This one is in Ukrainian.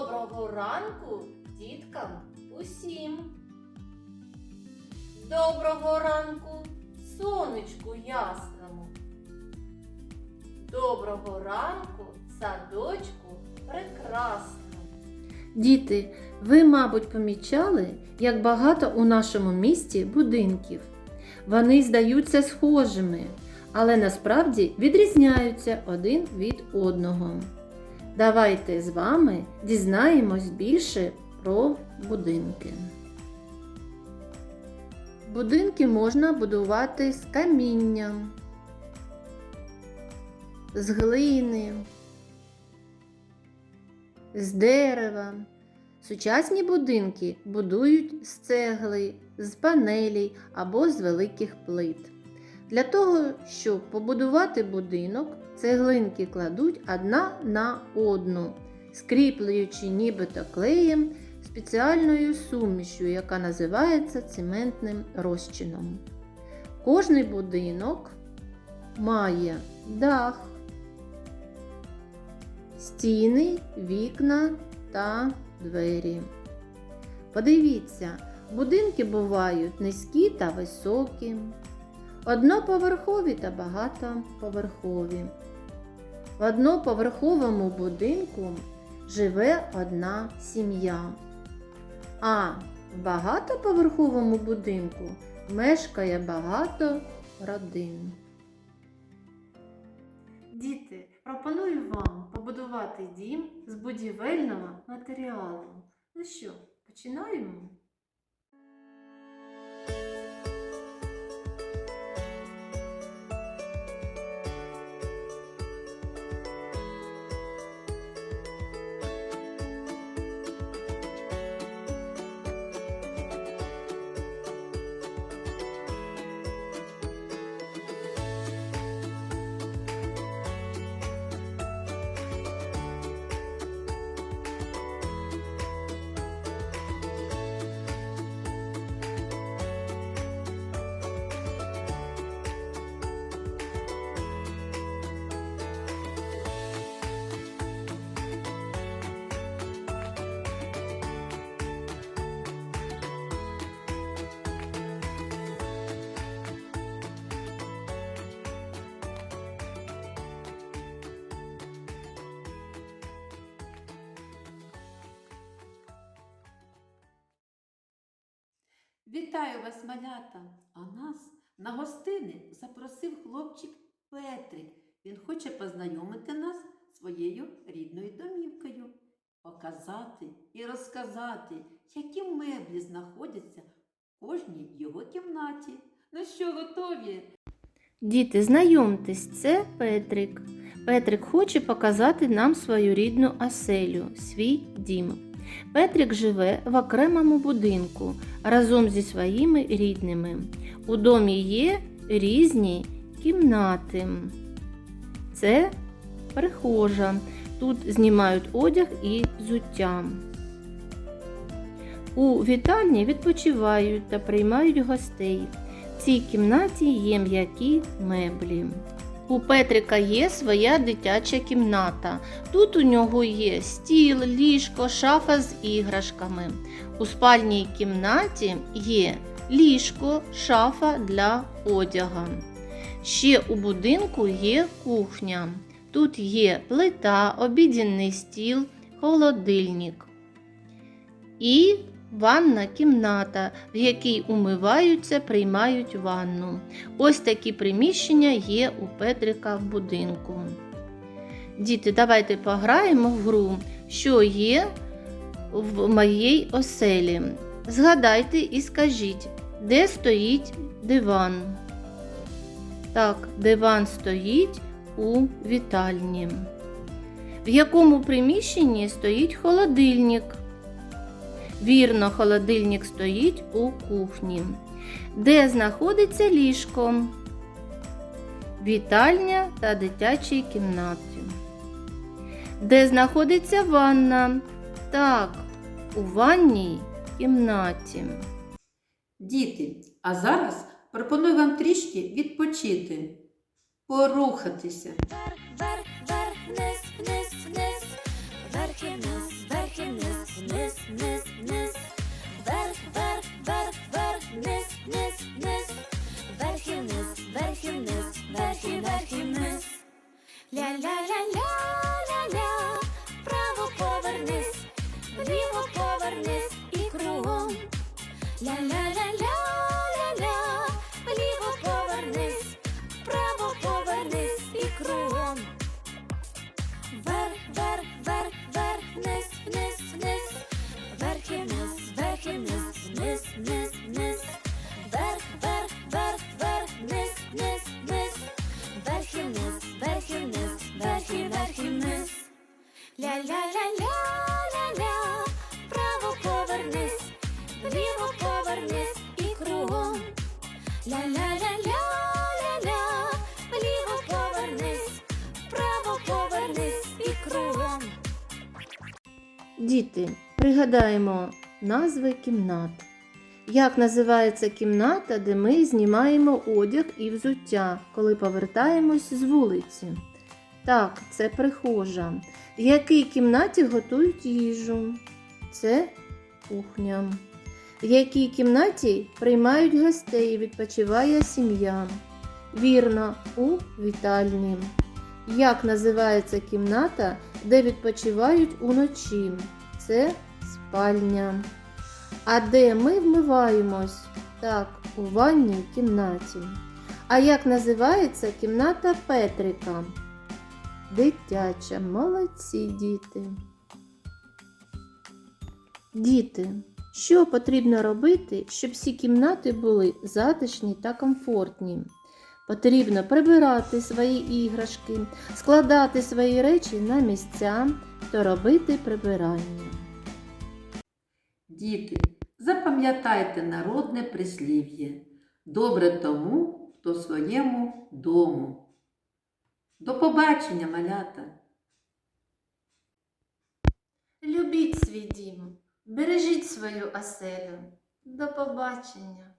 Доброго ранку діткам усім. Доброго ранку сонечку ясному. Доброго ранку садочку прекрасному. Діти, ви, мабуть, помічали, як багато у нашому місті будинків. Вони здаються схожими, але насправді відрізняються один від одного. Давайте з вами дізнаємось більше про будинки. Будинки можна будувати з каміння, з глини, з дерева. Сучасні будинки будують з цегли, з панелей або з великих плит. Для того, щоб побудувати будинок, цеглинки кладуть одна на одну, скріплюючи нібито клеєм спеціальною сумішю, яка називається цементним розчином. Кожний будинок має дах, стіни, вікна та двері. Подивіться, будинки бувають низькі та високі, одноповерхові та багатоповерхові. В одноповерховому будинку живе одна сім'я, а в багатоповерховому будинку мешкає багато родин. Діти, пропоную вам побудувати дім з будівельного матеріалу. Ну що, починаємо? Вітаю вас, малята! А нас на гостини запросив хлопчик Петрик. Він хоче познайомити нас своєю рідною домівкою, показати і розказати, які меблі знаходяться в кожній його кімнаті. Ну що, готові? Діти, знайомтесь, це Петрик. Петрик хоче показати нам свою рідну оселю, свій дім. Петрик живе в окремому будинку разом зі своїми рідними. У домі є різні кімнати. Це прихожа. Тут знімають одяг і взуття. У вітальні відпочивають та приймають гостей. В цій кімнаті є м'які меблі. У Петрика є своя дитяча кімната. Тут у нього є стіл, ліжко, шафа з іграшками. У спальній кімнаті є ліжко, шафа для одяга. Ще у будинку є кухня. Тут є плита, обідінний стіл, холодильник. І ванна кімната, в якій умиваються, приймають ванну. Ось такі приміщення є у Петрика в будинку. Діти, давайте пограємо в гру, що є в моїй оселі. Згадайте і скажіть, де стоїть диван. Так, диван стоїть у вітальні. В якому приміщенні стоїть холодильник? Вірно, холодильник стоїть у кухні. Де знаходиться ліжко? Вітальня та дитячій кімнаті. Де знаходиться ванна? Так, у ванній кімнаті. Діти, а зараз пропоную вам трішки відпочити, порухатися. la la Діти, пригадаємо назви кімнат. Як називається кімната, де ми знімаємо одяг і взуття, коли повертаємось з вулиці? Так, це прихожа. В якій кімнаті готують їжу? Це кухня. В якій кімнаті приймають гостей відпочиває сім'я? Вірно, у вітальні. Як називається кімната, де відпочивають уночі? Це спальня. А де ми вмиваємось? Так, у ванній кімнаті. А як називається кімната Петрика? Дитяча, молодці діти. Діти, що потрібно робити, щоб всі кімнати були затишні та комфортні? Потрібно прибирати свої іграшки, складати свої речі на місця та робити прибирання. Діти, запам'ятайте народне прислів'я. Добре тому, хто в своєму дому. До побачення, малята! Любіть свій дім, бережіть свою оселю. До побачення.